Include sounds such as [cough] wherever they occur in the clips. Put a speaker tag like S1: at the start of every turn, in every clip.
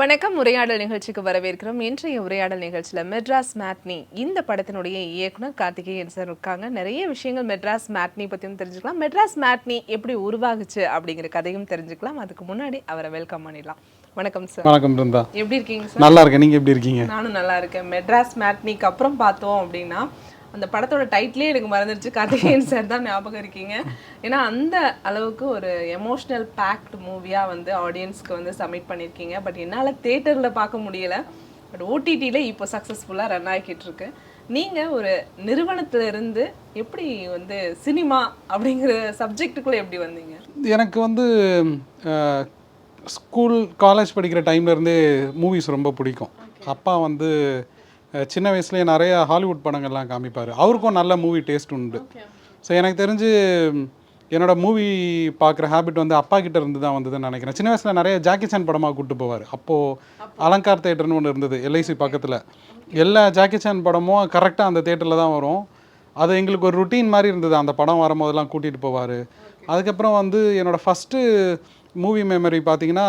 S1: வணக்கம் உரையாடல் நிகழ்ச்சிக்கு வரவேற்கிறோம். இன்றைய உரையாடல் நிகழ்ச்சியில் மெட்ராஸ் மேட்னி இந்த படத்தினுடைய இயக்குனர் கார்த்திகேயன் சார் இருக்காங்க. நிறைய விஷயங்கள் மெட்ராஸ் மேட்னி பற்றியும் தெரிஞ்சுக்கலாம். மெட்ராஸ் மேட்னி எப்படி உருவாகுச்சு அப்படிங்கிற கதையும் தெரிஞ்சுக்கலாம். அதுக்கு முன்னாடி அவரை வெல்கம் பண்ணிடலாம். வணக்கம் சார்
S2: வணக்கம் பிருந்தா
S1: எப்படி இருக்கீங்க சார்
S2: நல்லா இருக்கேன். நீங்கள் எப்படி இருக்கீங்க?
S1: நானும் நல்லா இருக்கேன். மெட்ராஸ் மேட்னிக்கு அப்புறம் பார்த்தோம் அப்படின்னா அந்த படத்தோட டைட்டிலே எனக்கு மறந்துடுச்சு கார்த்திகேயன் [laughs] சார் தான் ஞாபகம் இருக்கீங்க. ஏன்னா அந்த அளவுக்கு ஒரு எமோஷ்னல் பேக்டு மூவியாக வந்து ஆடியன்ஸ்க்கு வந்து சப்மிட் பண்ணியிருக்கீங்க பட் என்னால் தேட்டரில் பார்க்க முடியல. பட் ஓடிடியில் இப்போ சக்ஸஸ்ஃபுல்லாக ரன் ஆகிக்கிட்டு இருக்கு நீங்கள் ஒரு நிறுவனத்துல இருந்து எப்படி வந்து சினிமா அப்படிங்கிற சப்ஜெக்ட்டுக்குள்ளே எப்படி வந்தீங்க?
S2: எனக்கு வந்து ஸ்கூல் காலேஜ் படிக்கிற டைம்லேருந்தே மூவிஸ் ரொம்ப பிடிக்கும். அப்பா வந்து சின்ன வயசுலேயே நிறைய ஹாலிவுட் படங்கள்லாம் காமிப்பார். அவருக்கும் நல்ல மூவி டேஸ்ட் உண்டு. ஸோ எனக்கு தெரிஞ்சு என்னோட மூவி பார்க்குற ஹேபிட் வந்து அப்பா கிட்ட இருந்து தான் வந்ததுன்னு நினைக்கிறேன். சின்ன வயசில் நிறைய ஜாக்கி சான் படமாக கூப்பிட்டு போவார். அப்போது அலங்கார் தேட்டர்னு ஒன்று இருந்தது எல்ஐசி பக்கத்தில். எல்லா ஜாக்கி சான் படமும் கரெக்டாக அந்த தேட்டரில் தான் வரும். அது எங்களுக்கு ஒரு ருட்டீன் மாதிரி இருந்தது. அந்த படம் வரும்போதெல்லாம் கூட்டிகிட்டு போவார். அதுக்கப்புறம் வந்து என்னோட ஃபஸ்ட்டு மூவி மெமரி பார்த்தீங்கன்னா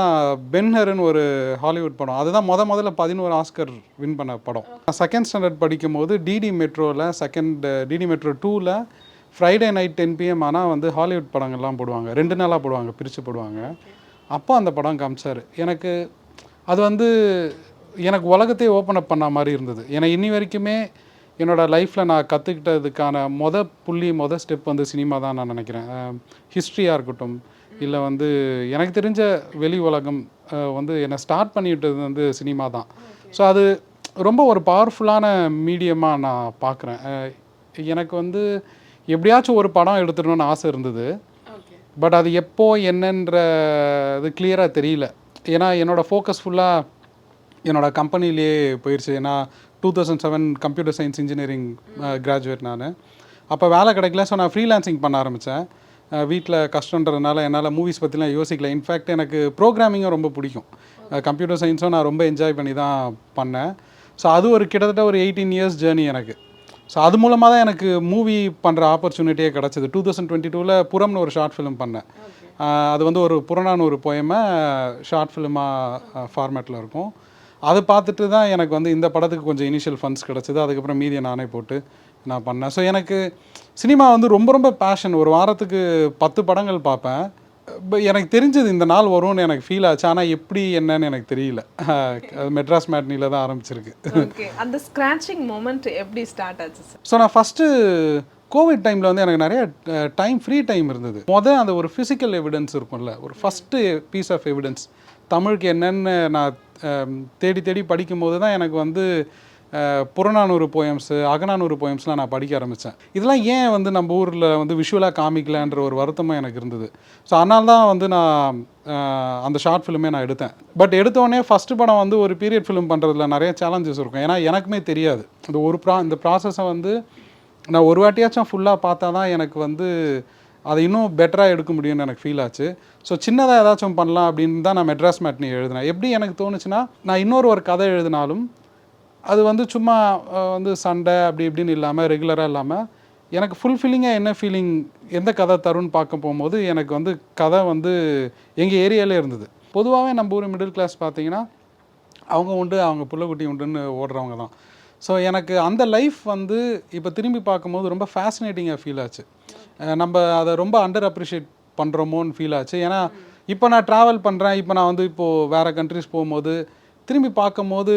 S2: பென்ஹர்னு ஒரு ஹாலிவுட் படம். அதுதான் முத முதல்ல பதினோரு ஆஸ்கர் வின் பண்ண படம். செகண்ட் ஸ்டாண்டர்ட் படிக்கும்போது டிடி மெட்ரோவில் செகண்ட் டிடி மெட்ரோ டூவில் ஃப்ரைடே நைட் டென் பிஎம் ஆனால் வந்து ஹாலிவுட் படங்கள்லாம் போடுவாங்க. ரெண்டு நாளாக போடுவாங்க பிரித்து போடுவாங்க. அப்போ அந்த படம் காமிச்சார். எனக்கு அது வந்து எனக்கு உலகத்தையே ஓப்பன் அப் பண்ண மாதிரி இருந்தது. ஏன்னா இன்னி வரைக்குமே என்னோடய லைஃப்பில் நான் கற்றுக்கிட்டதுக்கான மொத புள்ளி மொத ஸ்டெப் வந்து சினிமா தான் நான் நினைக்கிறேன். ஹிஸ்ட்ரியாக இருக்கட்டும் இல்லை வந்து எனக்கு தெரிஞ்ச வெளி உலகம் வந்து என்னை ஸ்டார்ட் பண்ணி விட்டது வந்து சினிமா தான். ஸோ அது ரொம்ப ஒரு பவர்ஃபுல்லான மீடியமாக நான் பார்க்குறேன். எனக்கு வந்து எப்படியாச்சும் ஒரு படம் எடுத்துடணும்னு ஆசை இருந்தது. பட் அது எப்போ என்னன்ற இது கிளியராக தெரியல. ஏன்னா என்னோடய ஃபோக்கஸ் ஃபுல்லாக என்னோட கம்பெனிலேயே போயிடுச்சு ஏன்னா two thousand seven computer science engineering graduate நான். அப்போ வேலை கிடைக்கல. ஸோ நான் ஃப்ரீலான்சிங் பண்ண ஆரம்பித்தேன் வீட்டில் கஷ்டன்றதுனால என்னால் மூவிஸ் பற்றிலாம் யோசிக்கல. இன்ஃபேக்ட் எனக்கு ப்ரோக்ராமிங்கும் ரொம்ப பிடிக்கும். கம்ப்யூட்டர் சயின்ஸும் நான் ரொம்ப என்ஜாய் பண்ணி தான் பண்ணேன். ஸோ அது ஒரு கிட்டத்தட்ட ஒரு எயிட்டீன் இயர்ஸ் ஜேர்னி எனக்கு. ஸோ அது மூலமாக தான் எனக்கு மூவி பண்ணுற ஆப்பர்ச்சுனிட்டியே கிடச்சிது. டூ தௌசண்ட் டுவெண்ட்டி டூவில் புறம்னு ஒரு ஷார்ட் ஃபிலிம் பண்ணேன். அது வந்து ஒரு புறநானூறு போயமை ஷார்ட் ஃபிலிமாக ஃபார்மேட்டில் இருக்கும். அதை பார்த்துட்டு தான் எனக்கு வந்து இந்த படத்துக்கு கொஞ்சம் இனிஷியல் ஃபண்ட்ஸ் கிடச்சிது. அதுக்கப்புறம் மீதியை நானே போட்டு நான் பண்ணேன். ஸோ எனக்கு சினிமா வந்து ரொம்ப ரொம்ப பேஷன் ஒரு வாரத்துக்கு பத்து படங்கள் பார்ப்பேன். எனக்கு தெரிஞ்சது இந்த நாள் வரும்னு எனக்கு ஃபீல் ஆச்சு. ஆனால் எப்படி என்னன்னு எனக்கு தெரியல. [laughs] அது மெட்ராஸ் மேட்னியில் தான் ஆரம்பிச்சிருக்கு.
S1: அந்த ஸ்க்ராச்சிங் மூமெண்ட் எப்படி ஸ்டார்ட் ஆச்சு சார்
S2: ஸோ நான் ஃபஸ்ட்டு கோவிட் டைமில் வந்து எனக்கு நிறைய டைம் ஃப்ரீ டைம் இருந்தது. மொதல் அந்த ஒரு ஃபிசிக்கல் எவிடன்ஸ் இருக்கும்ல. ஒரு ஃபஸ்ட்டு பீஸ் ஆஃப் எவிடன்ஸ் தமிழுக்கு என்னென்னு நான் தேடி தேடி படிக்கும்போது தான் எனக்கு வந்து புறநானூறு போயம்ஸு அகநானூறு போயம்ஸ்லாம் நான் படிக்க ஆரம்பித்தேன் இதெல்லாம் ஏன் வந்து நம்ம ஊரில் வந்து விஷுவலாக காமிக்கலான்ற ஒரு வருத்தமும் எனக்கு இருந்தது. ஸோ அதனால தான் வந்து நான் அந்த ஷார்ட் ஃபிலிமே நான் எடுத்தேன். பட் எடுத்தோடனே ஃபஸ்ட்டு படம் வந்து ஒரு பீரியட் ஃபிலிம் பண்ணுறதுல நிறைய சேலஞ்சஸ் இருக்கும். ஏன்னா எனக்குமே தெரியாது. இந்த ஒரு ப்ரா இந்த ப்ராசஸை வந்து நான் ஒரு வாட்டியாச்சும் ஃபுல்லாக பார்த்தா தான் எனக்கு வந்து அதை இன்னும் பெட்டராக எடுக்க முடியும்னு எனக்கு ஃபீல் ஆச்சு. ஸோ சின்னதாக ஏதாச்சும் பண்ணலாம் அப்படின்னு தான் நான் மெட்ராஸ் மேட்னி எழுதினேன். எப்படி எனக்கு தோணுச்சுன்னா நான் இன்னொரு ஒரு கதை எழுதினாலும் அது வந்து சும்மா வந்து சண்டை அப்படி இப்படின்னு இல்லாமல் ரெகுலராக இல்லாமல் எனக்கு ஃபுல்ஃபில்லிங்காக என்ன ஃபீலிங் எந்த கதை தரும்னு பார்க்க போகும்போது எனக்கு வந்து கதை வந்து எங்கள் ஏரியாலே இருந்தது. பொதுவாகவே நம்ம ஊர் மிடில் கிளாஸ் பார்த்தீங்கன்னா அவங்க உண்டு அவங்க புள்ளக்குட்டி உண்டுன்னு ஓடுறவங்க தான். ஸோ எனக்கு அந்த லைஃப் வந்து இப்போ திரும்பி பார்க்கும்போது ரொம்ப ஃபேசினேட்டிங்காக ஃபீல் ஆச்சு. நம்ம அதை ரொம்ப அண்டர் அப்ரிஷியேட் பண்ணுறோமோன்னு ஃபீல் ஆச்சு. ஏன்னா இப்போ நான் ட்ராவல் பண்ணுறேன் இப்போ நான் வந்து இப்போது வேறு கண்ட்ரிஸ் போகும்போது திரும்பி பார்க்கும்போது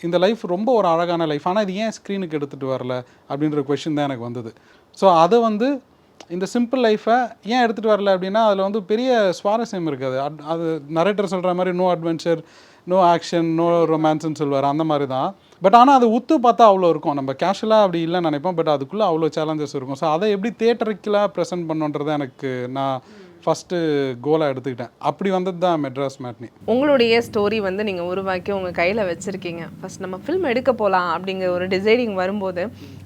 S2: இந்த லைஃப் ரொம்ப ஒரு அழகான லைஃப் ஆனால் இது ஏன் ஸ்க்ரீனுக்கு எடுத்துகிட்டு வரல அப்படின்ற கொஷின் தான் எனக்கு வந்தது. ஸோ அதை வந்து இந்த சிம்பிள் லைஃப்பை ஏன் எடுத்துகிட்டு வரல அப்படின்னா அதில் வந்து பெரிய சுவாரஸ்யம் இருக்காது. அட்- அது நரேட்டர் சொல்கிற மாதிரி no adventure no action no ரொமான்ஸ்ன்னு சொல்லுவார் அந்த மாதிரி தான். பட் ஆனால் அது உத்து பார்த்தா அவ்வளோ இருக்கும். நம்ம கேஷுவலாக அப்படி இல்லைன்னு நினைப்போம். பட் அதுக்குள்ளே அவ்வளோ சேலஞ்சஸ் இருக்கும். ஸோ அதை எப்படி தேட்டருக்கெலாம் ப்ரெசென்ட் பண்ணுன்றதை எனக்கு நான் ஃபஸ்ட்டு கோலாக எடுத்துக்கிட்டேன். அப்படி வந்தது தான் மெட்ராஸ் மேட்னி.
S1: உங்களுடைய ஸ்டோரி வந்து நீங்கள் உருவாக்கி உங்கள் கையில் வச்சுருக்கீங்க. ஃபர்ஸ்ட் நம்ம ஃபில்ம் எடுக்க போகலாம் அப்படிங்கிற ஒரு டிசைடிங் வரும்போது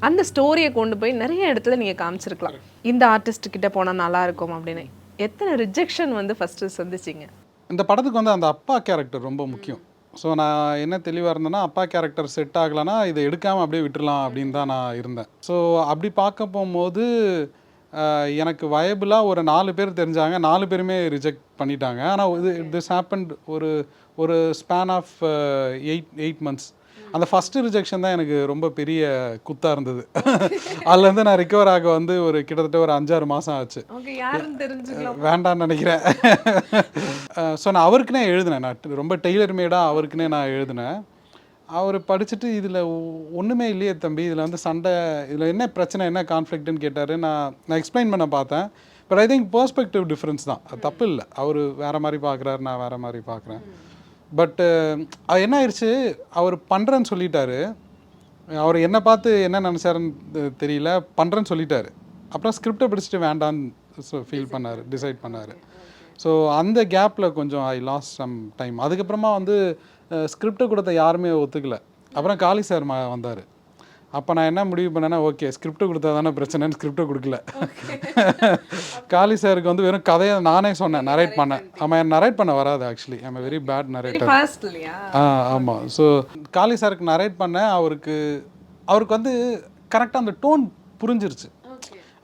S1: அந்த ஸ்டோரியை கொண்டு போய் நிறைய இடத்துல நீங்கள் காமிச்சிருக்கலாம். இந்த ஆர்டிஸ்ட் கிட்ட போனால் நல்லா இருக்கும் அப்படின்னு. எத்தனை ரிஜெக்ஷன் வந்து ஃபஸ்ட்டு சந்திச்சிங்க?
S2: இந்த படத்துக்கு வந்து அந்த அப்பா கேரக்டர் ரொம்ப முக்கியம். ஸோ நான் என்ன தெளிவாக இருந்தேன்னா அப்பா கேரக்டர் செட் ஆகலைன்னா இதை எடுக்காமல் அப்படியே விட்டுறலாம் அப்படின்னு தான் நான் இருந்தேன். ஸோ அப்படி பார்க்க போகும்போது எனக்கு வயபிளாக ஒரு நாலு பேர் தெரிஞ்சாங்க. நாலு பேருமே ரிஜெக்ட் பண்ணிட்டாங்க. ஆனால் இது திஸ் ஹேப்பன்ட் ஒரு ஒரு span of eight eight months அந்த ஃபஸ்ட்டு ரிஜெக்ஷன் தான் எனக்கு ரொம்ப பெரிய குத்தாக இருந்தது. [laughs] அதுலேருந்து நான் ரிகவர் ஆக வந்து ஒரு கிட்டத்தட்ட ஒரு அஞ்சாறு மாதம் ஆச்சு. வேண்டாம்னு நினைக்கிறேன். [laughs] ஸோ நான் அவருக்குனே எழுதினேன். நான் ரொம்ப டெய்லர் மேடாக அவருக்குனே நான் எழுதினேன். அவர் படிச்சுட்டு இதில் ஒன்றுமே இல்லையே தம்பி. இதில் வந்து சண்டை இதில் என்ன பிரச்சனை என்ன கான்ஃப்ளிக்ட்னு கேட்டார். நான் நான் எக்ஸ்பிளைன் பண்ண பார்த்தேன். But I think perspective difference தான். அது தப்பு இல்லை. அவர் வேறு மாதிரி பார்க்குறாரு நான் வேறு மாதிரி பார்க்குறேன் பட்டு அது என்ன ஆயிடுச்சு அவர் பண்ணுறேன்னு சொல்லிட்டாரு. அவர் என்ன பார்த்து என்ன நினச்சாருன்னு தெரியல. பண்ணுறேன்னு சொல்லிட்டாரு. அப்புறம் ஸ்கிரிப்டை படிச்சுட்டு வேண்டான்னு ஃபீல் பண்ணார் டிசைட் பண்ணார். ஸோ அந்த கேப்பில் கொஞ்சம் ஐ லாஸ் சம் டைம் அதுக்கப்புறமா வந்து ஸ்கிரிப்டை கொடுத்த யாருமே ஒத்துக்கல. அப்புறம் காளி சார் ம வந்தார். அப்போ நான் என்ன முடிவு பண்ணேன்னா ஓகே ஸ்கிரிப்டை கொடுத்தா தானே பிரச்சனைன்னு ஸ்கிரிப்டை கொடுக்கல. [laughs] காளி சாருக்கு வந்து வெறும் கதையை நானே சொன்னேன் நரேட் பண்ணேன். அவன் நரேட் பண்ண வராது actually I'm very bad narrator ஆ ஆமாம் ஸோ காளி சாருக்கு நரேட் பண்ணேன். அவருக்கு அவருக்கு வந்து கரெக்டாக அந்த டோன் புரிஞ்சிருச்சு.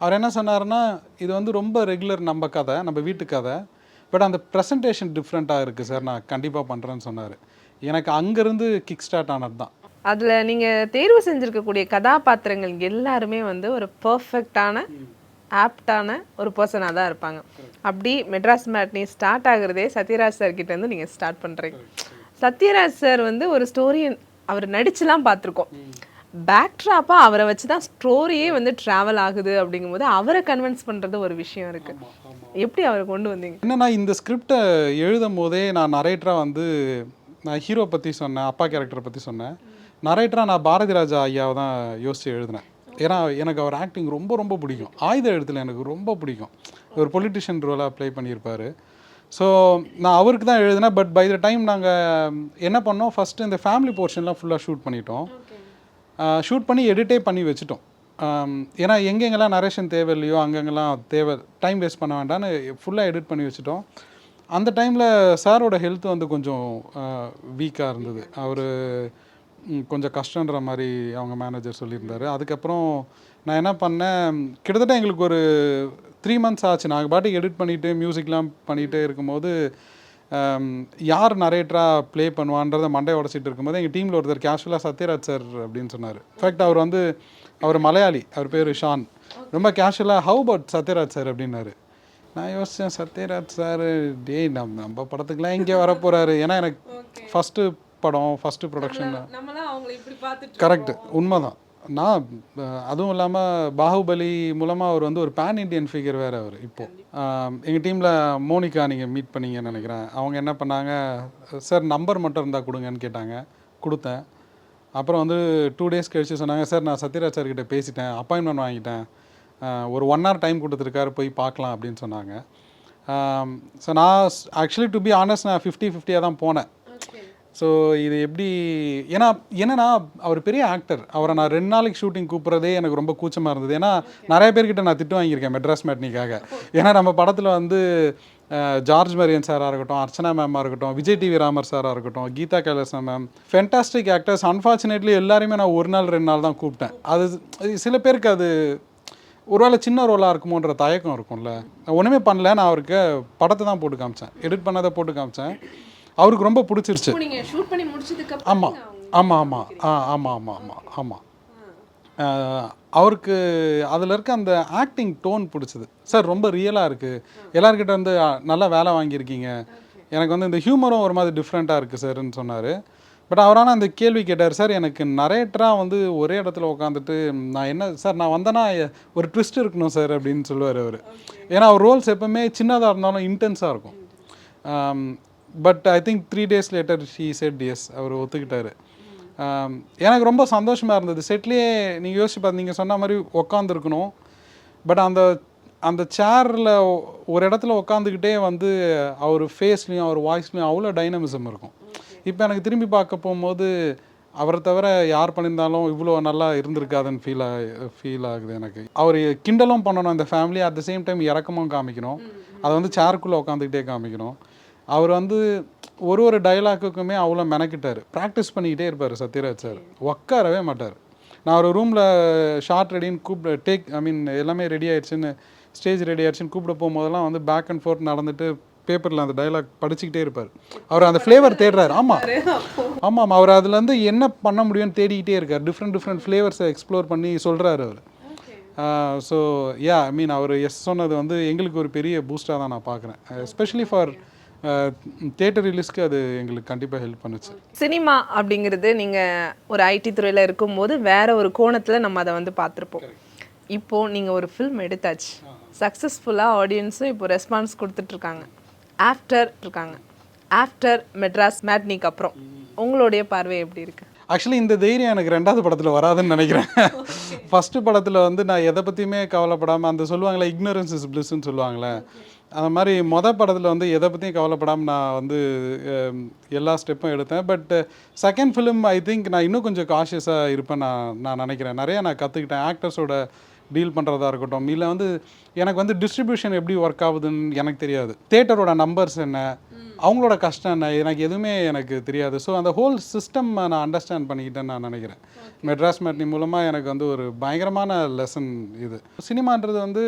S2: அவர் என்ன சொன்னாருன்னா இது வந்து ரொம்ப ரெகுலர் நம்ம கதை நம்ம வீட்டு கதை. பட் அந்த ப்ரெசன்டேஷன் டிஃப்ரெண்ட்டாக இருக்குது சார் நான் கண்டிப்பாக பண்ணுறேன்னு சொன்னார். எனக்கு அங்கேருந்து கிக் ஸ்டார்ட் ஆனது தான்
S1: அதுல நீங்க தேர்வு செஞ்சிருக்கக்கூடிய கதாபாத்திரங்கள் எல்லாருமே வந்து ஒரு பர்ஃபெக்டான ஆப்டான ஒரு பர்சனாக தான் இருப்பாங்க. அப்படி மெட்ராஸ் மேட்னி ஸ்டார்ட் ஆகுறதே சத்யராஜ் சார் கிட்ட இருந்து நீங்க ஸ்டார்ட் பண்றீங்க. சத்யராஜ் சார் வந்து ஒரு ஸ்டோரி அவர் நடிச்சுலாம் பார்த்துருக்கோம். பேக்ட்ராப்பாக அவரை வச்சு தான் ஸ்டோரியே வந்து ட்ராவல் ஆகுது அப்படிங்கும்போது அவரை கன்வின்ஸ் பண்ணுறது ஒரு விஷயம் இருக்கு. எப்படி அவரை கொண்டு வந்தீங்க?
S2: என்னன்னா இந்த ஸ்கிரிப்டை எழுதும் போதே நான் நரேட்டராக வந்து நான் ஹீரோ பற்றி சொன்னேன் அப்பா கேரக்டரை பற்றி சொன்னேன். நரேட்டராக நான் பாரதி ராஜா ஐயாவை தான் யோசித்து எழுதினேன். ஏன்னா எனக்கு அவர் ஆக்டிங் ரொம்ப ரொம்ப பிடிக்கும். ஆயுத எழுத்துல எனக்கு ரொம்ப பிடிக்கும். ஒரு பொலிட்டிஷியன் ரோலாக ப்ளே பண்ணியிருப்பார். ஸோ நான் அவருக்கு தான் எழுதினேன் பட் பை த டைம் நாங்கள் என்ன பண்ணோம் ஃபஸ்ட்டு இந்த ஃபேமிலி போர்ஷன்லாம் ஃபுல்லாக ஷூட் பண்ணிட்டோம். ஷூட் பண்ணி எடிட்டே பண்ணி வச்சுட்டோம். ஏன்னா எங்கெங்கெல்லாம் நரேஷன் தேவையில்லையோ அங்கங்கெல்லாம் தேவை டைம் வேஸ்ட் பண்ண வேண்டாம்னு ஃபுல்லாக எடிட் பண்ணி வச்சுட்டோம். அந்த டைமில் சாரோட ஹெல்த் வந்து கொஞ்சம் வீக்காக இருந்தது. அவர் கொஞ்சம் கஷ்டன்ற மாதிரி அவங்க மேனேஜர் சொல்லியிருந்தாரு. அதுக்கப்புறம் நான் என்ன பண்ணேன் கிட்டத்தட்ட எங்களுக்கு ஒரு த்ரீ மந்த்ஸ் ஆச்சு. நாங்கள் பாட்டுக்கு எடிட் பண்ணிவிட்டு மியூசிக்லாம் பண்ணிகிட்டே இருக்கும்போது யார் நரேட்டராக ப்ளே பண்ணுவான்றதை மண்டை உடச்சிட்டு இருக்கும்போது எங்கள் டீமில் ஒருத்தர் கேஷுவலாக சத்யராஜ் சார் அப்படின்னு சொன்னார். இன்ஃபேக்ட் அவர் வந்து அவர் மலையாளி. அவர் பேர் ஷான். ரொம்ப கேஷுவலாக ஹவு பட் சத்யராஜ் சார் அப்படின்னாரு. நான் யோசித்தேன் சத்யராஜ் சார் டேய் நம்ம நம்ம படத்துக்குலாம் இங்கே வரப்போகிறாரு ஏன்னா எனக்கு ஃபஸ்ட்டு படம் ஃபஸ்ட்டு ப்ரொடக்ஷன் கரெக்ட் உண்மைதான். நான் அதுவும் இல்லாமல் பாகுபலி மூலமாக அவர் வந்து ஒரு பேன் இண்டியன் ஃபிகர் வேறு அவர் இப்போது எங்கள் டீமில் மோனிகா நீங்கள் மீட் பண்ணீங்கன்னு நினைக்கிறேன். அவங்க என்ன பண்ணாங்க சார் நம்பர் மட்டும் இருந்தால் கொடுங்கன்னு கேட்டாங்க. கொடுத்தேன். அப்புறம் வந்து டூ டேஸ் கழிச்சு சொன்னாங்க சார் நான் சத்யராஜ் சார் கிட்ட பேசிட்டேன். அப்பாயின்மெண்ட் வாங்கிட்டேன். ஒரு ஒன் ஹவர் டைம் கொடுத்துருக்காரு போய் பார்க்கலாம் அப்படின்னு சொன்னாங்க. ஸோ நான் ஆக்சுவலி டு பி ஆனஸ்ட் நான் ஃபிஃப்டி ஃபிஃப்டியாக தான் போனேன். ஸோ இது எப்படி ஏன்னா என்னன்னா அவர் பெரிய ஆக்டர் அவரை நான் ரெண்டு நாளைக்கு ஷூட்டிங் கூப்பிட்றதே எனக்கு ரொம்ப கூச்சமாக இருந்தது. ஏன்னா நிறைய பேர்கிட்ட நான் திட்டு வாங்கியிருக்கேன் மெட்ராஸ் மேட்னிக்காக. [laughs] ஏன்னா நம்ம படத்தில் வந்து ஜார்ஜ் மரியன் சாராக இருக்கட்டும் அர்ச்சனா மேமாக இருக்கட்டும் விஜய் டிவி ராமர் சாராக இருக்கட்டும் Geetha Kailasam ma'am fantastic actors unfortunately எல்லாருமே நான் ஒரு நாள் ரெண்டு நாள் தான் கூப்பிட்டேன். அது சில பேருக்கு அது ஒருவேளை சின்ன ரோலாக இருக்குமோன்ற தயக்கம் இருக்கும்ல. ஒன்றுமே பண்ணல நான் அவருக்கு படத்தை தான் போட்டு காமிச்சேன். எடிட் பண்ணதை போட்டு காமிச்சேன். அவருக்கு ரொம்ப பிடிச்சிருச்சு. ஆமாம் ஆமாம் ஆமாம் ஆ ஆமாம் ஆமாம் ஆமாம் ஆமாம் அவருக்கு அதில் இருக்க அந்த ஆக்டிங் டோன் பிடிச்சது. சார் ரொம்ப ரியலாக இருக்குது எல்லார்கிட்ட வந்து "ஆ, நல்லா வேலை வாங்கியிருக்கீங்க. எனக்கு வந்து இந்த ஹியூமரும் ஒரு மாதிரி டிஃப்ரெண்ட்டாக இருக்குது சார்ன்னு சொன்னார். பட் அவரான அந்த கேள்வி கேட்டார் சார் எனக்கு நரேட்டராக வந்து ஒரே இடத்துல உட்காந்துட்டு நான் என்ன சார் நான் வந்தேன்னா ஒரு ட்விஸ்ட் இருக்கணும் சார் அப்படின்னு சொல்லுவார் அவர். ஏன்னா அவர் ரோல்ஸ் எப்பவுமே சின்னதாக இருந்தாலும் இன்டென்ஸாக இருக்கும். But I think three days later she said yes அவர் ஒத்துக்கிட்டாரு. எனக்கு ரொம்ப சந்தோஷமாக இருந்தது. செட்லேயே நீங்கள் யோசிச்சு பார்த்து நீங்கள் சொன்ன மாதிரி உக்காந்துருக்கணும். பட் அந்த அந்த சேரில் ஒரு இடத்துல உக்காந்துக்கிட்டே வந்து அவர் ஃபேஸ்லேயும் அவர் வாய்ஸ்லேயும் அவ்வளோ டைனமிசம் இருக்கும். இப்போ எனக்கு திரும்பி பார்க்க போகும்போது அவரை தவிர யார் பண்ணியிருந்தாலும் இவ்வளோ நல்லா இருந்திருக்காதுன்னு ஃபீல் ஆ ஃபீல் ஆகுது எனக்கு. அவர் கிண்டலும் பண்ணணும் இந்த family at the same time இறக்கமும் காமிக்கணும். அதை வந்து சேருக்குள்ளே உட்காந்துக்கிட்டே காமிக்கணும். அவர் வந்து ஒரு ஒரு டைலாக்குக்குமே அவ்வளோ மெனக்கிட்டார். ப்ராக்டிஸ் பண்ணிக்கிட்டே இருப்பார் சத்யராஜ் சார். உட்காரவே மாட்டார். நான் ஒரு ரூமில் ஷார்ட் ரெடின்னு கூப்பிட்டு டேக் ஐ மீன் எல்லாமே ரெடி ஆயிடுச்சுன்னு ஸ்டேஜ் ரெடி ஆயிடுச்சுன்னு கூப்பிட போகும்போதெல்லாம் வந்து பேக் அண்ட் ஃபோர்த் நடந்துட்டு பேப்பரில் அந்த டயலாக் படிச்சுக்கிட்டே இருப்பார். அவர் அந்த ஃப்ளேவர் தேடுறாரு. ஆமாம் ஆமாம். அவர் அதுலேருந்து என்ன பண்ண முடியும்னு தேடிக்கிட்டே இருக்கார். டிஃப்ரெண்ட் டிஃப்ரெண்ட் ஃப்ளேவர்ஸை எக்ஸ்ப்ளோர் பண்ணி சொல்கிறாரு அவர். ஸோ யா ஐ மீன் அவர் எஸ் சொன்னது வந்து எங்களுக்கு ஒரு பெரிய பூஸ்டாக தான் நான் பார்க்குறேன். எஸ்பெஷலி ஃபார் தேட்டர் ரிலீஸ்க்கு அது எங்களுக்கு கண்டிப்பாக ஹெல்ப் பண்ணுச்சு.
S1: சினிமா அப்படிங்கிறது நீங்கள் ஒரு ஐடி துறையில் இருக்கும்போது வேற ஒரு கோணத்தில் நம்ம அதை வந்து பார்த்துருப்போம். இப்போ நீங்கள் ஒரு ஃபில்ம் எடுத்தாச்சு. சக்ஸஸ்ஃபுல்லாக ஆடியன்ஸும் இப்போ ரெஸ்பான்ஸ் கொடுத்துட்ருக்காங்க ஆஃப்டர் இருக்காங்க. ஆஃப்டர் மெட்ராஸ் மேட்னிக்கு அப்புறம். உங்களுடைய பார்வை எப்படி இருக்கு?
S2: ஆக்சுவலி இந்த தைரியம் எனக்கு ரெண்டாவது படத்தில் வராதுன்னு நினைக்கிறேன். ஃபஸ்ட்டு படத்தில் வந்து நான் எதை பற்றியுமே கவலைப்படாமல் அந்த சொல்லுவாங்களே ignorance is blissன்னு சொல்லுவாங்களே. அந்த மாதிரி மொதல் படத்தில் வந்து எதை பற்றியும் கவலைப்படாமல் நான் வந்து எல்லா ஸ்டெப்பும் எடுத்தேன். But second film I think நான் இன்னும் கொஞ்சம் காஷியஸாக இருப்பேன் நான் நான் நினைக்கிறேன். நிறைய நான் கற்றுக்கிட்டேன் ஆக்டர்ஸோட டீல் பண்ணுறதா இருக்கட்டும் இல்லை வந்து எனக்கு வந்து டிஸ்ட்ரிபியூஷன் எப்படி ஒர்க் ஆகுதுன்னு எனக்கு தெரியாது. தேட்டரோட நம்பர்ஸ் என்ன? அவங்களோட கஷ்டம் என்ன? எனக்கு எதுவுமே எனக்கு தெரியாது. ஸோ அந்த ஹோல் சிஸ்டம் நான் அண்டர்ஸ்டாண்ட் பண்ணிக்கிட்டேன்னு நான் நினைக்கிறேன். மெட்ராஸ் மேட்னி மூலமாக எனக்கு வந்து ஒரு பயங்கரமான லெசன் இது. சினிமான்றது வந்து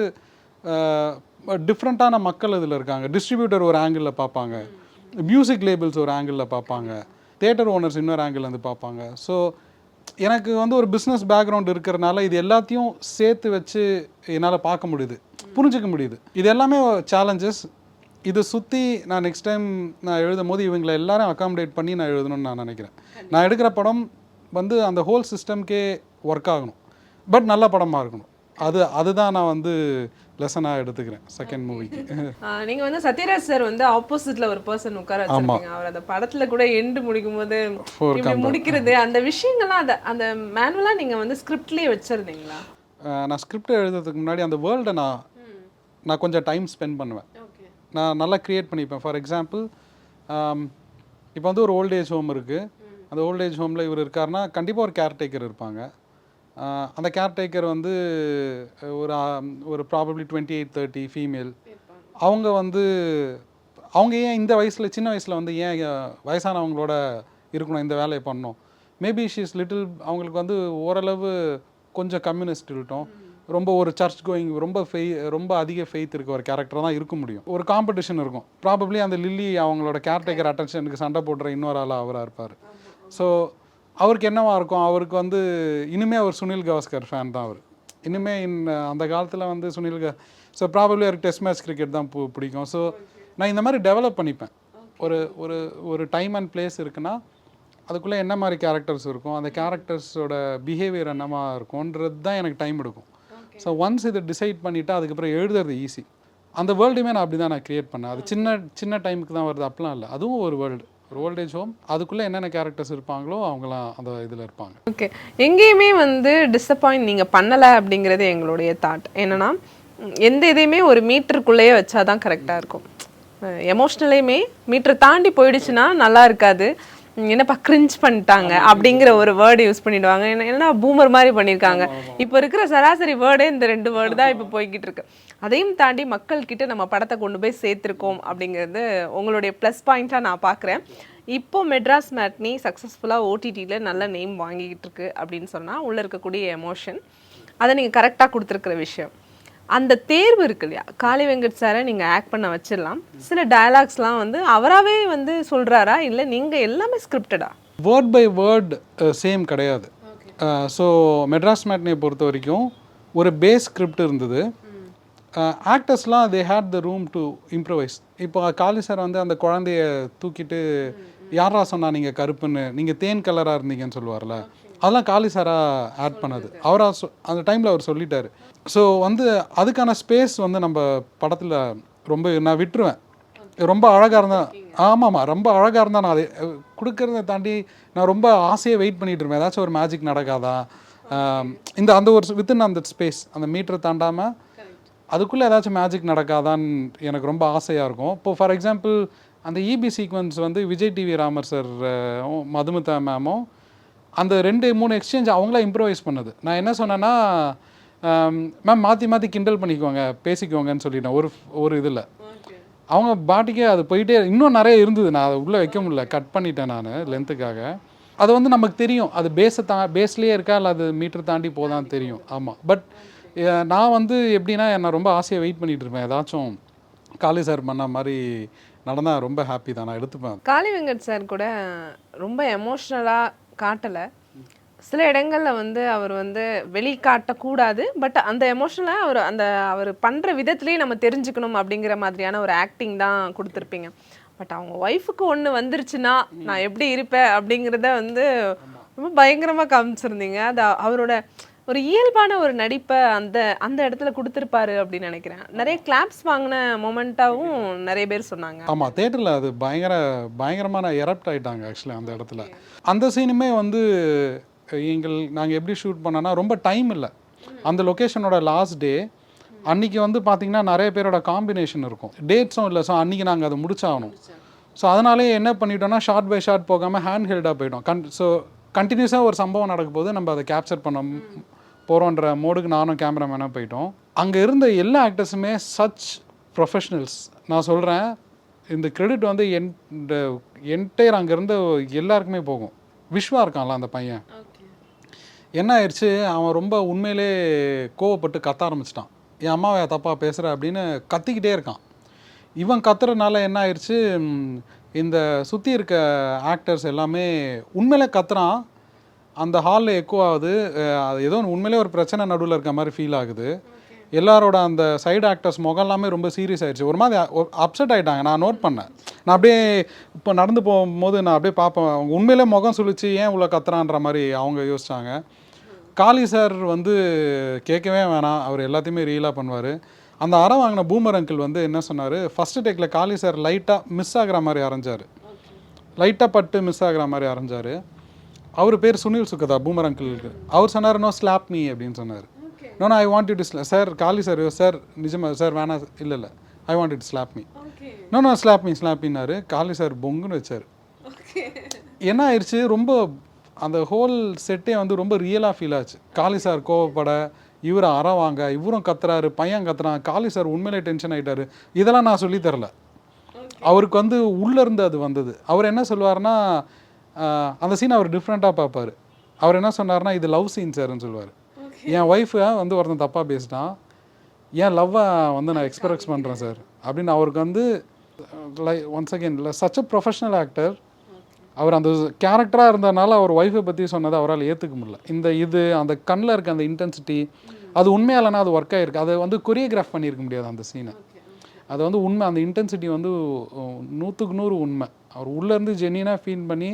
S2: டிஃப்ரெண்ட்டான மக்கள் இதில் இருக்காங்க. டிஸ்ட்ரிபியூட்டர் ஒரு ஆங்கிளில் பார்ப்பாங்க. மியூசிக் லேபிள்ஸ் ஒரு ஆங்கிளில் பார்ப்பாங்க. தேட்டர் ஓனர்ஸ் இன்னொரு ஆங்கிள் வந்து பார்ப்பாங்க. ஸோ எனக்கு வந்து ஒரு பிஸ்னஸ் பேக்ரவுண்ட் இருக்கிறனால இது எல்லாத்தையும் சேர்த்து வச்சு என்னால் பார்க்க முடியுது. புரிஞ்சுக்க முடியுது. இது எல்லாமே சேலஞ்சஸ் இதை சுற்றி நான் நெக்ஸ்ட் டைம் நான் எழுதும் போது இவங்களை எல்லாரும் அகாமடேட் பண்ணி நான் எழுதணும்னு நான் நினைக்கிறேன். நான் எடுக்கிற படம் வந்து அந்த ஹோல் சிஸ்டம்க்கே ஒர்க் ஆகணும். பட் நல்ல படமாக இருக்கணும். அது அதுதான் நான் வந்து லெசனாக எடுத்துக்கிறேன் செகண்ட் மூவிக்கு
S1: ஆஹ் நீங்க வந்து சத்யராஜ் சார் வந்து ஆப்போசிட்ல ஒரு பர்சன் உட்கார வச்சிருக்கீங்க. அவர் அந்த படத்துல கூட எண்டு முடிக்கும் போது முடிக்கிறது அந்த விஷயங்கள்லாம் அந்த அந்த மேனுவலா நீங்க வந்து ஸ்கிரிப்ட்லயே வச்சிருந்தீங்களா?
S2: நான் ஸ்கிரிப்ட் எழுதுறதுக்கு முன்னாடி அந்த வேர்ல்டை நான் நான் கொஞ்சம் டைம் ஸ்பெண்ட் பண்ணுவேன். நான் நல்லா க்ரியேட் பண்ணிப்பேன். ஃபார் எக்ஸாம்பிள் இப்போ வந்து ஒரு ஓல்டேஜ் ஹோம் இருக்குது அந்த ஓல்டேஜ் ஹோமில் இவர் இருக்காருன்னா கண்டிப்பாக ஒரு கேர்டேக்கர் இருப்பாங்க. அந்த கேர்டேக்கர் வந்து ஒரு ஒரு probably twenty eight thirty female அவங்க வந்து அவங்க ஏன் இந்த வயசில் சின்ன வயசில் வந்து ஏன் வயசானவங்களோட இருக்கணும் இந்த வேலையை பண்ணணும்? மேபி ஷீஸ் லிட்டில் அவங்களுக்கு வந்து ஓரளவு கொஞ்சம் கம்யூனிஸ்ட் இருக்கட்டும். ரொம்ப ஒரு சர்ச் கோயிங் ரொம்ப ஃபெய் ரொம்ப அதிக ஃபெய்த் இருக்க ஒரு கேரக்டர் தான் இருக்க முடியும். ஒரு காம்படிஷன் இருக்கும். ப்ராபப்ளி அந்த லில்லி அவங்களோட கேர்டேக்கர் அட்டென்ஷனுக்கு சண்டை போடுற இன்னொரு ஆளாக அவராக இருப்பார். ஸோ அவருக்கு என்னவா இருக்கும்? அவருக்கு வந்து இனிமே அவர் சுனில் கவாஸ்கர் ஃபேன் தான் அவர். இனிமே இந்த அந்த காலத்தில் வந்து சுனில் க ஸோ ப்ராபப்ளி அவருக்கு டெஸ்ட் மேட்ச் கிரிக்கெட் தான் பு- பிடிக்கும். ஸோ நான் இந்த மாதிரி டெவலப் பண்ணிப்பேன். ஒரு ஒரு ஒரு டைம் அண்ட் பிளேஸ் இருக்குன்னா அதுக்குள்ளே என்ன மாதிரி கேரக்டர்ஸ் இருக்கும்? அந்த கேரக்டர்ஸோட பிஹேவியர் என்னமா இருக்கும்ன்றது தான் எனக்கு டைம் எடுக்கும். ஸோ ஒன்ஸ் இதை டிசைட் பண்ணிவிட்டு அதுக்கப்புறம் எழுதுறது ஈஸி அந்த வேர்ல்டுமே நான் அப்படி தான் நான் க்ரியேட் பண்ணேன். அது சின்ன சின்ன டைமுக்கு தான் வருது. அப்படிலாம் இல்லை. அதுவும் ஒரு வேர்ல்டு ஒரு ஓல்டேஜ் ஹோம் அதுக்குள்ளே என்னென்ன கேரக்டர்ஸ் இருப்பாங்களோ அவங்களாம் அந்த இதில் இருப்பாங்க.
S1: ஓகே எங்கேயுமே வந்து டிசப்பாயிண்ட் நீங்க பண்ணல அப்படிங்கிறது எங்களுடைய தாட் என்னன்னா எந்த இதையுமே ஒரு மீட்டருக்குள்ளேயே வச்சாதான் கரெக்டா இருக்கும். எமோஷ்னலையுமே மீட்டர் தாண்டி போயிடுச்சுன்னா நல்லா இருக்காது. என்னப்பா கிரிஞ்ச் பண்ணிட்டாங்க அப்படிங்கிற ஒரு வேர்டு யூஸ் பண்ணிடுவாங்க. என்ன- என்னன்னா பூமர் மாதிரி பண்ணியிருக்காங்க. இப்போ இருக்கிற சராசரி வேர்டே இந்த ரெண்டு வேர்டு தான் இப்போ போய்கிட்டு இருக்கு. அதையும் தாண்டி மக்கள்கிட்ட நம்ம படத்தை கொண்டு போய் சேர்த்துருக்கோம் அப்படிங்கிறது உங்களுடைய ப்ளஸ் பாயிண்ட்டாக நான் பார்க்குறேன். இப்போ மெட்ராஸ் மேட்னி சக்ஸஸ்ஃபுல்லாக ஓடிடியில் நல்ல நேம் வாங்கிக்கிட்டு இருக்கு அப்படின்னு சொன்னால் உள்ளே இருக்கக்கூடிய எமோஷன் அதை நீங்கள் கரெக்டாக கொடுத்துருக்குற விஷயம். அந்த தேர்வு இருக்கு இல்லையா? காளி வெங்கட் சாரை நீங்கள் ஆக்ட் பண்ண வச்சிடலாம். சில டயலாக்ஸ்லாம் வந்து அவராகவே வந்து சொல்கிறாரா இல்லை நீங்கள் எல்லாமே ஸ்கிரிப்டடா
S2: வேர்ட் பை வேர்ட் சேம் கிடையாது. ஸோ மெட்ராஸ் மேட்னியை பொறுத்த வரைக்கும் ஒரு பேஸ் ஸ்கிரிப்ட் இருந்தது. ஆக்டர்ஸ்லாம் they had the room to improvise இப்போ காளி சார் வந்து அந்த குழந்தைய தூக்கிட்டு யாரா சொன்னா நீங்கள் கருப்புன்னு? நீங்கள் தேன் கலராக இருந்தீங்கன்னு சொல்லுவார்ல? அதெல்லாம் காளி சாராக ஆட் பண்ணது. அவரா சொ- அந்த டைமில் அவர் சொல்லிட்டாரு. ஸோ வந்து அதுக்கான ஸ்பேஸ் வந்து நம்ம படத்தில் ரொம்ப நான் விட்டுருவேன். ரொம்ப அழகாக இருந்தால் ஆமாம்மா ரொம்ப அழகாக இருந்தால் நான் அதை கொடுக்கறத தாண்டி நான் ரொம்ப ஆசையாக வெயிட் பண்ணிட்டு இருப்பேன். ஏதாச்சும் ஒரு மேஜிக் நடக்காதா? இந்த அந்த ஒரு வித்தின் அந்த ஸ்பேஸ் அந்த மீட்டரை தாண்டாமல் அதுக்குள்ளே ஏதாச்சும் மேஜிக் நடக்காதான்னு எனக்கு ரொம்ப ஆசையாக இருக்கும். இப்போ ஃபார் எக்ஸாம்பிள் அந்த இபி சீக்வன்ஸ் வந்து விஜய் டிவி ராமர் சார் மதுமிதா மேமும் அந்த ரெண்டு மூணு எக்ஸ்சேஞ்ச் அவங்களா இம்ப்ரவைஸ் பண்ணது. நான் என்ன சொன்னேன்னா மேம் மாற்றி மாற்றி கிண்டல் பண்ணிக்கோங்க பேசிக்கோங்கன்னு சொல்லிட்டேன். ஒரு ஒரு இதில். அவங்க பாட்டிக்கே அது போயிட்டே இன்னும் நிறைய இருந்தது. நான் அதை உள்ளே வைக்க முடியல. கட் பண்ணிட்டேன் நான் லென்த்துக்காக அது வந்து நமக்கு தெரியும். அது பேஸை தா பேஸ்லேயே இருக்கா இல்லை அது மீட்டர் தாண்டி போதான்னு தெரியும். ஆமாம் பட் நான் வந்து எப்படின்னா நான் ரொம்ப ஆசையாக வெயிட் பண்ணிட்டு இருப்பேன். ஏதாச்சும் காளி சார் பண்ண மாதிரி நடந்தால் ரொம்ப ஹாப்பி தான். நான் எடுத்துப்பேன்
S1: காளி வெங்கட் சார் கூட ரொம்ப எமோஷ்னலாக காட்டலை. சில இடங்களில் வந்து அவர் வந்து வெளிக்காட்டக்கூடாது பட் அந்த எமோஷனலாக அவர் அந்த அவர் பண்ணுற விதத்துலேயே நம்ம தெரிஞ்சுக்கணும் அப்படிங்கிற மாதிரியான ஒரு ஆக்டிங் தான் கொடுத்துருப்பீங்க. பட் அவங்க ஒய்ஃபுக்கு ஒன்று வந்துருச்சுன்னா நான் எப்படி இருப்பேன் அப்படிங்கிறத வந்து ரொம்ப பயங்கரமாக காமிச்சிருந்தீங்க. அது அவரோட ஒரு இயல்பான ஒரு நடிப்பை அந்த அந்த இடத்துல கொடுத்துருப்பாரு அப்படின்னு நினைக்கிறேன். நிறைய கிளாப்ஸ் வாங்கின மொமெண்ட்டாகவும் நிறைய பேர் சொன்னாங்க.
S2: ஆமாம் தேட்டரில் அது பயங்கர பயங்கரமான எரப்ட் ஆயிட்டாங்க ஆக்சுவலி அந்த இடத்துல. அந்த சீனுமே வந்து எங்கள் நாங்கள் எப்படி ஷூட் பண்ணோன்னா ரொம்ப டைம் இல்லை. அந்த லொக்கேஷனோட லாஸ்ட் டே அன்னைக்கு வந்து பார்த்தீங்கன்னா நிறைய பேரோட காம்பினேஷன் இருக்கும். டேட்ஸும் இல்லை ஸோ அன்றைக்கி நாங்கள் அதை முடிச்சாகணும். ஸோ அதனாலே என்ன பண்ணிட்டோம்னா ஷார்ட் பை ஷார்ட் போகாமல் ஹேண்ட் ஹெல்டாக போயிட்டோம். கன் ஸோ கண்டினியூஸாக ஒரு சம்பவம் நடக்கும் போது நம்ம அதை கேப்சர் பண்ண போகிறோன்ற மோடுக்கு நானும் கேமராமேனாக போயிட்டோம். அங்கே இருந்த எல்லா ஆக்டர்ஸுமே சச் ப்ரொஃபஷனல்ஸ் நான் சொல்கிறேன் இந்த கிரெடிட் வந்து என் என்டையர் அங்கே இருந்த எல்லாருக்குமே போகும். விஸ்வா இருக்கான்ல அந்த பையன். என்ன ஆயிடுச்சு அவன் ரொம்ப உண்மையிலே கோவப்பட்டு கத்த ஆரம்பிச்சிட்டான். என் அம்மாவை தப்பாக பேசுகிற அப்படின்னு கத்திக்கிட்டே இருக்கான். இவன் கத்துறதுனால என்ன ஆயிடுச்சு இந்த சுற்றி இருக்க ஆக்டர்ஸ் எல்லாமே உண்மையிலே கத்துறான். அந்த ஹாலில் எக்கோ ஆகுது அது ஏதோ உண்மையிலே ஒரு பிரச்சனை நடுவில் இருக்க மாதிரி ஃபீல் ஆகுது. எல்லாரோட அந்த சைடு ஆக்டர்ஸ் முகம் எல்லாமே ரொம்ப சீரியஸ் ஆயிடுச்சு. ஒரு மாதிரி அப்செட் ஆயிட்டாங்க. நான் நோட் பண்ணேன். நான் அப்படியே இப்போ நடந்து போகும்போது நான் அப்படியே பார்ப்பேன். அவங்க உண்மையிலே முகம் சுழிச்சு ஏன் இவ்வளோ கத்துறான்ற மாதிரி அவங்க யோசிச்சாங்க. காளி சார் வந்து கேட்கவே வேணாம். அவர் எல்லாத்தையுமே ரீலாக பண்ணுவார். அந்த அறம் வாங்கின பூமர் அங்கிள் வந்து என்ன சொன்னார்? ஃபஸ்ட்டு டேக்கில் காளி சார் லைட்டாக மிஸ் ஆகுற மாதிரி அரைஞ்சார். லைட்டாக பட்டு மிஸ் ஆகுற மாதிரி அரைஞ்சார். அவர் பேர் சுனில் சுக்கதா பூமர் அங்கிளுக்கு அவர் சொன்னார் நோ ஸ்லாப் மீ அப்படின்னு சொன்னார். No I want you to sir Kali sir sir நிஜமா சார் வேணாம் இல்லை இல்லை. I want to slap me no no slap me slap மீனாரு Kali sir பொங்குன்னு வச்சார். என்ன ஆயிடுச்சு ரொம்ப அந்த ஹோல் செட்டே வந்து ரொம்ப ரியலாக ஃபீல் ஆச்சு. காளி சார் கோவப்பட இவரை அற வாங்க இவரும் கத்துறாரு பையன் கத்துறான் காளி சார் உண்மையிலே டென்ஷன் ஆயிட்டாரு. இதெல்லாம் நான் சொல்லி தரல. அவருக்கு வந்து உள்ள இருந்து அது வந்தது. அவர் என்ன சொல்லுவாருன்னா ஆஹ், அந்த சீன் அவர் டிஃப்ரெண்ட்டாக பார்ப்பாரு. அவர் என்ன சொன்னார்னா இது லவ் சீன் சார்னு சொல்லுவார். என் ஒய்ஃபை வந்து ஒருத்தன் தப்பாக பேசிட்டான். என் லவ்வை வந்து நான் எக்ஸ்பிரஸ் பண்ணுறேன் சார். அப்படின்னு அவருக்கு வந்து like once again such a professional actor அவர் அந்த கேரக்டராக இருந்தனால அவர் ஒய்ஃபை பற்றி சொன்னதை அவரால் ஏற்றுக்க முடியல. இந்த இது அந்த கண்ணில் இருக்க அந்த இன்டென்சிட்டி அது உண்மையாலனா அது ஒர்க் ஆகிருக்கு அதை வந்து கொரியோகிராஃப் பண்ணியிருக்க முடியாது அந்த சீனை அது வந்து உண்மை அந்த இன்டென்சிட்டி வந்து நூற்றுக்கு நூறு உண்மை. அவர் உள்ளேருந்து ஜென்னினாக ஃபீல் பண்ணி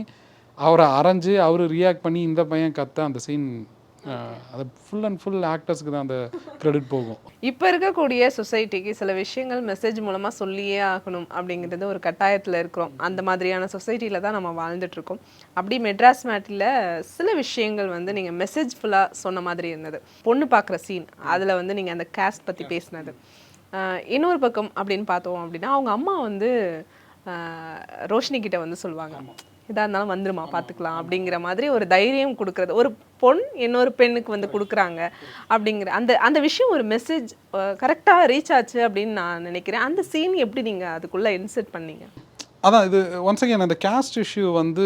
S2: அவரை அரைஞ்சு அவர் ரியாக்ட் பண்ணி இந்த பையன் கத்த அந்த சீன் அது ஃபுல் அண்ட் ஃபுல் ஆக்டர்ஸ்க்கு தான் அந்த கிரெடிட் போகும்.
S1: இப்போ இருக்கக்கூடிய சொசைட்டிக்கு சில விஷயங்கள் மெசேஜ் மூலமாக சொல்லியே ஆகணும் அப்படிங்கிறது ஒரு கட்டாயத்தில் இருக்கிறோம். அந்த மாதிரியான சொசைட்டியில் தான் நம்ம வாழ்ந்துட்டு இருக்கோம். அப்படி மெட்ராஸ் மேட்டில் சில விஷயங்கள் வந்து நீங்கள் மெசேஜ் ஃபுல்லாக சொன்ன மாதிரி இருந்தது. பொண்ணு பார்க்குற சீன் அதில் வந்து நீங்கள் அந்த கேஸ்ட் பற்றி பேசினது. இன்னொரு பக்கம் அப்படின்னு பார்த்தோம் அப்படின்னா அவங்க அம்மா வந்து ரோஷினி கிட்ட வந்து சொல்லுவாங்க. இதா இருந்தாலும் வந்துருமா பார்த்துக்கலாம் அப்படிங்கிற மாதிரி ஒரு தைரியம் கொடுக்கறது. ஒரு பொண் இன்னொரு பெண்ணுக்கு வந்து கொடுக்குறாங்க அப்படிங்கிற அந்த அந்த விஷயம் ஒரு மெசேஜ் கரெக்டாக ரீச் ஆச்சு அப்படின்னு நான் நினைக்கிறேன். அந்த சீன் எப்படி நீங்கள் அதுக்குள்ளே இன்செர்ட் பண்ணீங்க?
S2: அதான் இது ஒன்ஸ் அகேன் அந்த கேஸ்ட் இஷ்யூ வந்து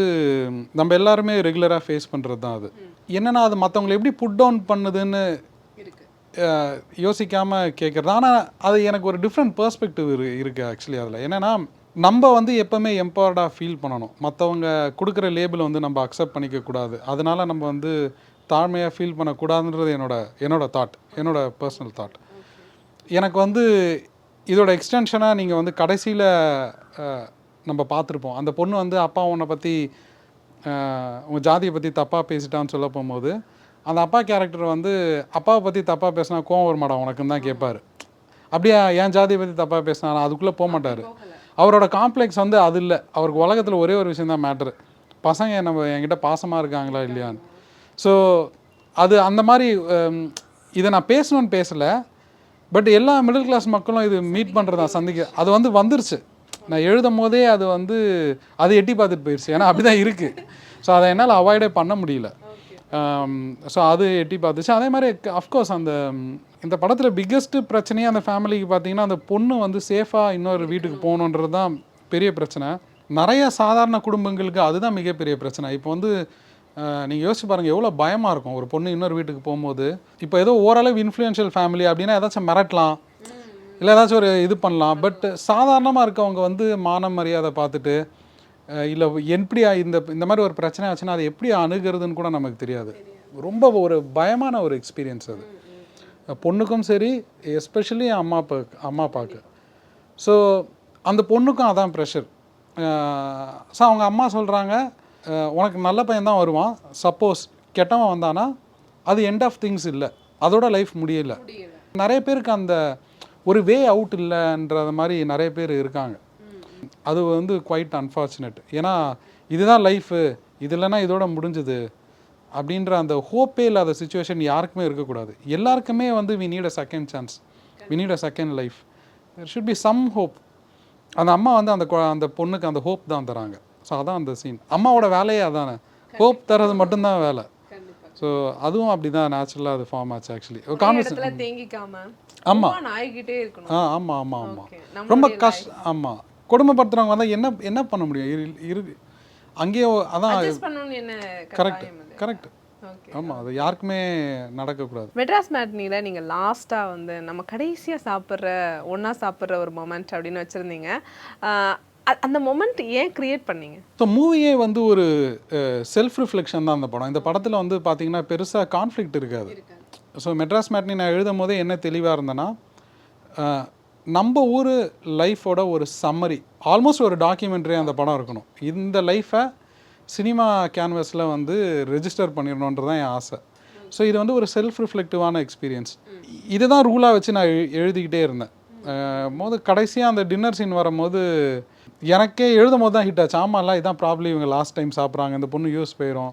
S2: நம்ம எல்லாருமே ரெகுலராக ஃபேஸ் பண்ணுறது தான் அது. என்னன்னா அது மற்றவங்களை எப்படி புட் டவுன் பண்ணுதுன்னு அஹ், யோசிக்காம கேட்குறது ஆனால் அது எனக்கு ஒரு டிஃப்ரெண்ட் பெர்ஸ்பெக்டிவ் இரு இருக்குது ஆக்சுவலி அதில். என்னென்னா நம்ம வந்து எப்போவுமே எம்பவர்டாக ஃபீல் பண்ணணும். மற்றவங்க கொடுக்குற லேபிளை வந்து நம்ம அக்செப்ட் பண்ணிக்க கூடாது அதனால நம்ம வந்து தாழ்மையாக ஃபீல் பண்ணக்கூடாதுன்றது என்னோட என்னோட தாட் என்னோட பர்சனல் தாட் எனக்கு வந்து இதோட எக்ஸ்டென்ஷனாக நீங்கள் வந்து கடைசியில் நம்ம பார்த்துருப்போம். அந்த பொண்ணு வந்து அப்பா உன்னை பற்றி உங்கள் ஜாதியை பற்றி தப்பாக பேசிட்டான்னு சொல்ல போகும்போது அந்த அப்பா கேரக்டர் வந்து அப்பாவை பற்றி தப்பாக பேசினா கோவம் வர மாட்டான் உனக்குன்னு தான் கேட்பாரு அப்படியே என் ஜாதியை பற்றி தப்பாக பேசினா நான் அதுக்குள்ளே போக மாட்டார். அவரோட காம்ப்ளெக்ஸ் வந்து அது இல்லை. அவருக்கு உலகத்தில் ஒரே ஒரு விஷயம் தான் மேட்ரு பசங்க நம்ம என்கிட்ட பாசமாக இருக்காங்களா இல்லையான்னு. ஸோ அது அந்த மாதிரி இதை நான் பேசணும்னு பேசலை. பட் எல்லா மிடில் கிளாஸ் மக்களும் இது மீட் பண்ணுறதா சந்திக்க அது வந்து வந்துருச்சு. நான் எழுதும் போதே அது வந்து அது எட்டி பார்த்துட்டு போயிடுச்சு ஏன்னா அப்படி தான் இருக்குது ஸோ அதை என்னால் அவாய்டே பண்ண முடியல. ஸோ அது எட்டி பார்த்துச்சு. அதே மாதிரி அஃப்கோர்ஸ் அந்த இந்த படத்தில் பிக்கெஸ்ட் பிரச்சனையே அந்த ஃபேமிலிக்கு பார்த்தீங்கன்னா அந்த பொண்ணு வந்து சேஃபாக இன்னொரு வீட்டுக்கு போகணுன்றது தான் பெரிய பிரச்சனை. நிறைய சாதாரண குடும்பங்களுக்கு அதுதான் மிகப்பெரிய பிரச்சனை. இப்போ வந்து நீங்கள் யோசிச்சு பாருங்கள் எவ்வளோ பயமாக இருக்கும். ஒரு பொண்ணு இன்னொரு வீட்டுக்கு போகும்போது இப்போ ஏதோ ஓரளவு இன்ஃப்ளூயன்ஷியல் ஃபேமிலி அப்படின்னா ஏதாச்சும் மிரட்டலாம். இல்லை ஏதாச்சும் ஒரு இது பண்ணலாம். பட் சாதாரணமாக இருக்கவங்க வந்து மானம் மரியாதை பார்த்துட்டு இல்லை எப்படி இந்த இந்த மாதிரி ஒரு பிரச்சனை ஆச்சுன்னா அதை எப்படி அணுகிறதுன்னு கூட நமக்கு தெரியாது. ரொம்ப ஒரு பயமான ஒரு எக்ஸ்பீரியன்ஸ் அது. பொண்ணுக்கும் சரி எஸ்பெஷலி அம்மா அப்பா அம்மா அப்பாவுக்கு ஸோ அந்த பொண்ணுக்கும் அதான் ப்ரெஷர் ஸோ அவங்க அம்மா சொல்கிறாங்க உனக்கு நல்ல பையன் தான் வருவான். சப்போஸ் கெட்டவன் வந்தானா அது எண்ட் ஆஃப் திங்ஸ் இல்லை. அதோட லைஃப் முடியல. நிறைய பேருக்கு அந்த ஒரு வே அவுட் இல்லைன்றது மாதிரி நிறைய பேர் இருக்காங்க. அது வந்து குவைட் அன்ஃபார்ச்சுனேட் ஏன்னா இதுதான் லைஃபு இது இல்லைன்னா இதோட முடிஞ்சுது அப்படின்ற அந்த ஹோப்பே இல்லாத சுச்சுவேஷன் யாருக்குமே இருக்கக்கூடாது. எல்லாருக்குமே வந்து we need a second chance we need a second life there should be some hope அந்த அம்மா வந்து அந்த அந்த பொண்ணுக்கு அந்த ஹோப் தான் தராங்க. ஸோ அதான் அந்த சீன் அம்மாவோட வேலையே அதானே. ஹோப் தரது மட்டும்தான் வேலை. ஸோ அதுவும் அப்படி தான் நேச்சுரலாக அது ஃபார்ம் ஆச்சு ஆக்சுவலி ஒரு
S1: ஒரே
S2: கான்வர்சேஷன்
S1: இடத்துல தேங்கிக்காம
S2: ஆமா.
S1: move on ஆகிக்கிட்டே இருக்கணும்.
S2: ஆ ஆமாம் ஆமாம் ஆமாம். ரொம்ப
S1: நம்மளுடைய
S2: கஷ்ட ஆமாம் கொடுமைப்படுத்துறவங்க வந்தால் என்ன என்ன பண்ண முடியும்? இரு இரு அங்கேயே அதான் கரெக்ட் கரெக்ட் ஆமாம் அது? யாருக்குமே நடக்கக்கூடாது.
S1: மெட்ராஸ் மேட்னில நீங்க லாஸ்டா வந்து நம்ம கடைசியா சாப்பிட்ற ஒண்ணா சாப்பிட்ற ஒரு மொமெண்ட் அப்படின்னு வச்சிருந்தீங்க. அந்த மொமெண்ட் ஏன் கிரியேட் பண்ணீங்க?
S2: ஸோ மூவியே வந்து ஒரு செல்ஃப் ரிஃப்ளெக்ஷன் தான் அந்த படம். இந்த படத்தில் வந்து பார்த்தீங்கன்னா பெருசாக கான்ஃப்ளிக்ட் இருக்காது. ஸோ மெட்ராஸ் மேட்னி நான் எழுதும் போதே என்ன தெளிவாக இருந்தேன்னா நம்ம ஊர் லைஃபோட ஒரு சம்மரி ஆல்மோஸ்ட் ஒரு டாக்குமெண்ட்ரி அந்த படம் இருக்கணும். இந்த லைஃப்பை சினிமா கேன்வஸில் வந்து ரெஜிஸ்டர் பண்ணிடணுன்றது தான் என் ஆசை. ஸோ இது வந்து ஒரு செல்ஃப் ரிஃப்ளெக்டிவான எக்ஸ்பீரியன்ஸ் இதுதான் ரூலாக வச்சு நான் எழு- எழுதிக்கிட்டே இருந்தேன். போது கடைசியாக அந்த டின்னர் சீன் வரும்போது எனக்கே எழுதும் போது தான் ஹிட் ஆச்சு. ஆமாம்ல இதான் ப்ராப்ளம் இவங்க லாஸ்ட் டைம் சாப்பிட்றாங்க. இந்த பொண்ணு யூஸ் போயிடும்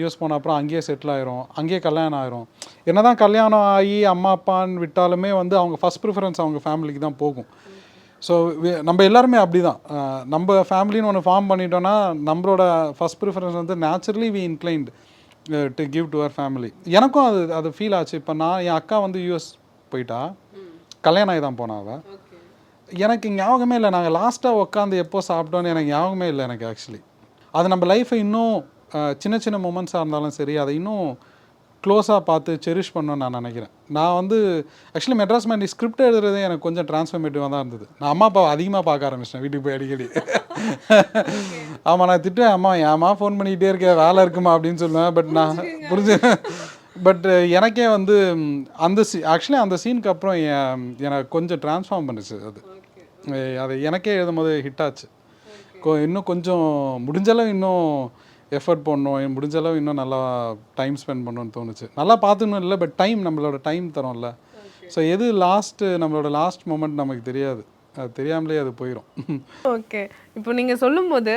S2: யூஎஸ் போன அப்புறம் அங்கேயே செட்டில் ஆயிரும். அங்கேயே கல்யாணம் ஆயிரும். என்னதான் கல்யாணம் ஆகி அம்மா அப்பான்னு விட்டாலுமே வந்து அவங்க ஃபஸ்ட் ப்ரிஃபரன்ஸ் அவங்க ஃபேமிலிக்கு தான் போகும். ஸோ நம்ம எல்லாருமே அப்படி தான் நம்ம ஃபேமிலின்னு ஒன்று ஃபார்ம் பண்ணிட்டோன்னா நம்மளோட ஃபஸ்ட் ப்ரிஃபரன்ஸ் வந்து naturally we inclined to give to our family எனக்கும் அது அது ஃபீல் ஆச்சு. இப்போ நான் என் அக்கா வந்து யூஎஸ் போயிட்டா. கல்யாணம் ஆகி தான் போனா அவ. எனக்கு ஞாபகமே இல்லை. நாங்கள் லாஸ்ட்டாக உட்காந்து எப்போ சாப்பிட்டோன்னு எனக்கு ஞாபகமே இல்லை எனக்கு ஆக்சுவலி அது நம்ம லைஃப்பை இன்னும் சின்ன சின்ன மூமெண்ட்ஸாக இருந்தாலும் சரி அதை இன்னும் க்ளோஸாக பார்த்து செரிஷ் பண்ணணும்னு நான் நினைக்கிறேன். நான் வந்து ஆக்சுவலி மெட்ராஸ் மேண்டி ஸ்கிரிப்ட் எழுதுறதே எனக்கு கொஞ்சம் டிரான்ஸ்ஃபர்மேட்டிவாக தான் இருந்தது. நான் அம்மா அப்பாவை அதிகமாக பார்க்க ஆரம்பிச்சிட்டேன் வீட்டுக்கு போய் அடிக்கடி. ஆமாம் நான் திட்டுவேன் அம்மா ஏம்மா ஃபோன் பண்ணிக்கிட்டே இருக்க வேலை இருக்குமா? அப்படின்னு சொல்லுவேன் பட் நான் புரிஞ்சு பட் எனக்கே வந்து அந்த சீ ஆக்சுவலி அந்த சீனுக்கு அப்புறம் என் எனக்கு கொஞ்சம் ட்ரான்ஸ்ஃபார்ம் பண்ணுச்சு அது. அது எனக்கே எழுதும் போது ஹிட் ஆச்சு கொ- இன்னும் கொஞ்சம் முடிஞ்சளவு இன்னும் எஃபர்ட் பண்ணணும் முடிஞ்சளவு இன்னும் நல்லா டைம் ஸ்பெண்ட் பண்ணணும்னு தோணுச்சு. நல்லா பார்த்துக்கணும் இல்லை பட் டைம் நம்மளோட டைம் தரோம்ல. ஸோ எது லாஸ்ட்டு நம்மளோட லாஸ்ட் மூமெண்ட் நமக்கு தெரியாது. அது தெரியாமலே அது போயிடும்
S1: ஓகே இப்போ நீங்க சொல்லும்போது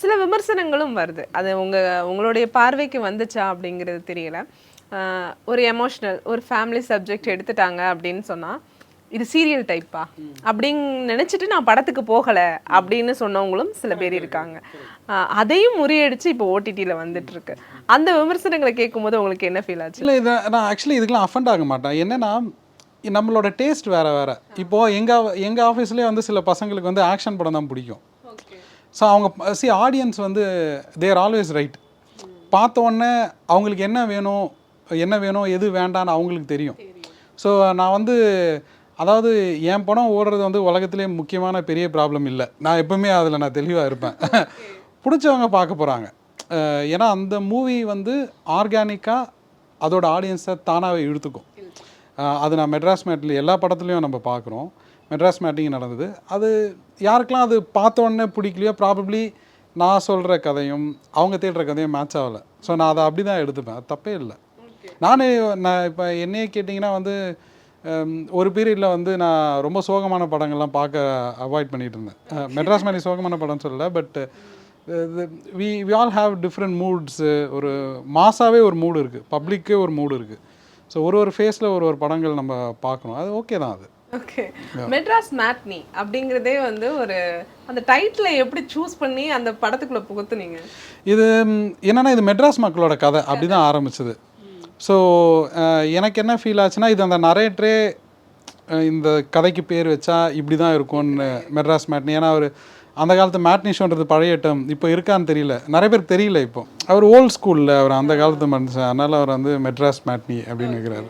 S1: சில விமர்சனங்களும் வருது. அது உங்க உங்களுடைய பார்வைக்கு வந்துச்சா அப்படிங்கிறது தெரியல. ஒரு எமோஷனல் ஒரு ஃபேமிலி சப்ஜெக்ட் எடுத்துட்டாங்க அப்படின்னு சொன்னா இது சீரியல் டைப்பா அப்படின்னு நினைச்சிட்டு நான் படத்துக்கு போகல அப்படின்னு சொன்னவங்களும் சில பேர் இருக்காங்க. அதையும் முறியடிச்சு இப்போ ஓடிடியில் வந்துட்டு இருக்கு அந்த விமர்சனங்களை கேட்கும்போது உங்களுக்கு என்ன ஃபீல் ஆச்சு?
S2: இல்லை இதை நான் ஆக்சுவலி இதுக்கெலாம் அஃபண்ட் ஆக மாட்டேன். என்னன்னா நம்மளோட டேஸ்ட் வேறு வேறு. இப்போது எங்கள் எங்கள் ஆஃபீஸ்லேயே வந்து சில பசங்களுக்கு வந்து ஆக்ஷன் படம் தான் பிடிக்கும். ஸோ அவங்க சி ஆடியன்ஸ் வந்து தேர் ஆல்வேஸ் ரைட் பார்த்த உடனே அவங்களுக்கு என்ன வேணும் என்ன வேணும் எது வேண்டான்னு அவங்களுக்கு தெரியும். ஸோ நான் வந்து அதாவது என் படம் ஓடுறது வந்து உலகத்திலே முக்கியமான பெரிய ப்ராப்ளம் இல்லை. நான் எப்பவுமே அதில் நான் தெளிவாக இருப்பேன். பிடிச்சவங்க பார்க்க போகிறாங்க ஏன்னா அந்த மூவி வந்து ஆர்கானிக்காக அதோட ஆடியன்ஸை தானாகவே இழுத்துக்கும். அது நான் மெட்ராஸ் மேட்டில் எல்லா படத்துலையும் நம்ம பார்க்குறோம். மெட்ராஸ் மேட்டிங் நடந்தது. அது யாருக்கெல்லாம் அது பார்த்த உடனே பிடிக்கலையோ ப்ராபப்ளி நான் சொல்கிற கதையும் அவங்க தேடுற கதையும் மேட்ச் ஆகலை. ஸோ நான் அதை அப்படி தான் எடுத்துப்பேன். அது தப்பே இல்லை. நான் நான் இப்போ என்னையே கேட்டிங்கன்னா வந்து ஒரு பீரியடில் வந்து நான் ரொம்ப சோகமான படங்கள்லாம் பார்க்க அவாய்ட் பண்ணிட்டு இருந்தேன். மெட்ராஸ் மாதிரி சோகமான படம் சொல்லல but we we all have different moods ஒரு மாசாவே ஒரு மூடு இருக்குது பப்ளிக்கே ஒரு மூடு இருக்குது ஸோ ஒரு ஒரு ஃபேஸில் ஒரு ஒரு படங்கள் நம்ம பார்க்கணும். அது ஓகே தான் அது.
S1: ஓகே மெட்ராஸ் மேட்னி அப்படிங்கிறதே வந்து ஒரு அந்த டைட்டிலை எப்படி சூஸ் பண்ணி அந்த படத்துக்குள்ள புகுத்துனீங்க?
S2: இது என்னன்னா இது மெட்ராஸ் மக்களோட கதை அப்படி தான் ஆரம்பிச்சது. ஸோ எனக்கு என்ன ஃபீல் ஆச்சுன்னா இது அந்த நரேட்டரே இந்த கதைக்கு பேர் வச்சா இப்படி தான் இருக்கும்னு மெட்ராஸ் மேட்னி ஏன்னா அவர் அந்த காலத்து மேட்னி ஷோன்றது பழைய டேர்ம் இப்போ இருக்கான்னு தெரியல. நிறைய பேருக்கு தெரியல இப்போ. அவர் ஓல்ட் ஸ்கூலில் அவர் அந்த காலத்து மனுஷன் அதனால அவர் வந்து மெட்ராஸ் மேட்னி அப்படின்னு வைக்கிறாரு.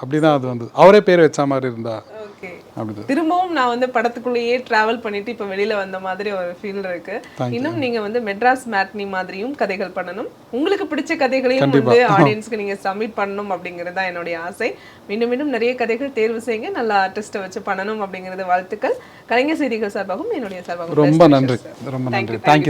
S2: அப்படிதான் அது வந்து அவரே பேர் வச்ச மாதிரி இருந்தா
S1: ஓகே
S2: அப்படி
S1: திரும்பவும் நான் வந்து படத்துக்குள்ளேயே டிராவல் பண்ணிட்டு இப்ப வெளியில வந்த மாதிரி ஒரு ஃபீல் இருக்கு. இன்னும் நீங்க வந்து மெட்ராஸ் மேட்னி மாதிரியும் கதைகள் பண்ணணும். உங்களுக்கு பிடிச்ச கதைகளையும் வந்து ஆடியன்ஸ்க்கு நீங்க சப்மிட் பண்ணணும் அப்படிங்கிறது தான் என்னுடைய ஆசை. மீண்டும் மீண்டும் நிறைய கதைகள் தேர்வு செய்யுங்க. நல்ல ஆர்டிஸ்ட்டை வச்சு பண்ணணும் அப்படிங்கிறது வாழ்த்துக்கள். கலைஞர் செய்திகள் சார்பாகவும் என்னுடைய சார்பாகவும்
S2: ரொம்ப நன்றி. ரொம்ப நன்றி. தேங்க்யூ